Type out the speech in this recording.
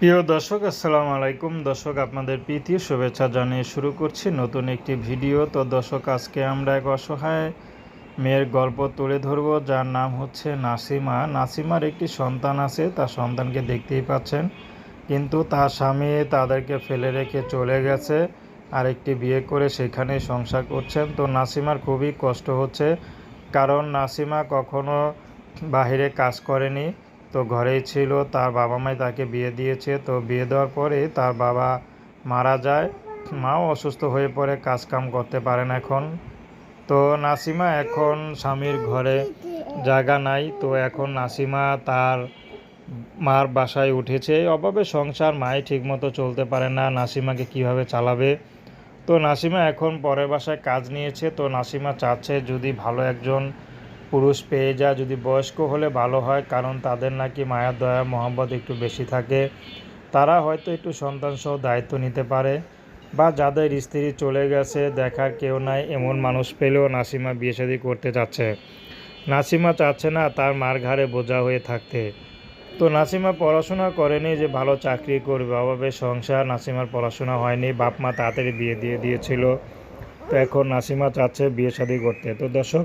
প্রিয় দর্শক, আসসালামু আলাইকুম। দর্শক, আপনাদের প্রীতি, শুভেচ্ছা জানিয়ে শুরু করছি নতুন একটি ভিডিও। তো দর্শক, আজকে আমরা এক অসহায় মেয়ের গল্প তুলে ধরবো, যার নাম হচ্ছে নাসিমা। নাসিমার একটি সন্তান আছে, তার সন্তানকে দেখতেই পাচ্ছেন। কিন্তু তার স্বামী তাদেরকে ফেলে রেখে চলে গেছে, আরেকটি বিয়ে করে সেখানে সংসার করছেন। তো নাসিমার খুবই কষ্ট হচ্ছে, কারণ নাসিমা কখনো বাহিরে কাজ করেনি। তো ঘরেই ছিল, তার বাবা মাই তাকে বিয়ে দিয়েছে। তো বিয়ে দেওয়ার পরে তার বাবা মারা যায়। মাও অসুস্থ হয়ে পড়ে কাজ কাম করতে পারেন এখন। তো নাসিমা এখন স্বামীর ঘরে জায়গা নাই। তো এখন নাসিমা তার মার বাসায় উঠেছে। অভাবে সংসার মাই ঠিকমতো চলতে পারে না। নাসিমাকে কীভাবে চালাবে? তো নাসিমা এখন পরের বাসায় কাজ নিয়েছে। তো নাসিমা চাচ্ছে যদি ভালো একজন পুরুষ পেয়ে যায়, যদি বয়স্ক হলে ভালো হয়, কারণ তাদের নাকি মায়া দয়া, মহব্বত একটু বেশি থাকে। তারা হয়তো একটু সন্তান সহ দায়িত্ব নিতে পারে বা যাদের স্ত্রী চলে গেছে, দেখার কেউ নাই, এমন মানুষ পেলেও নাসিমা বিয়ে শাদী করতে চাচ্ছে। নাসিমা চাচ্ছে না তার মার ঘাড়ে বোঝা হয়ে থাকতে। তো নাসিমা পড়াশোনা করেনি যে ভালো চাকরি করবে, অভাবে সংসার, নাসিমার পড়াশোনা হয়নি, বাপ মা তাড়াতাড়ি বিয়ে দিয়ে দিয়েছিল। তো এখন নাসিমা চাচ্ছে বিয়ে শাদী করতে। তো দর্শক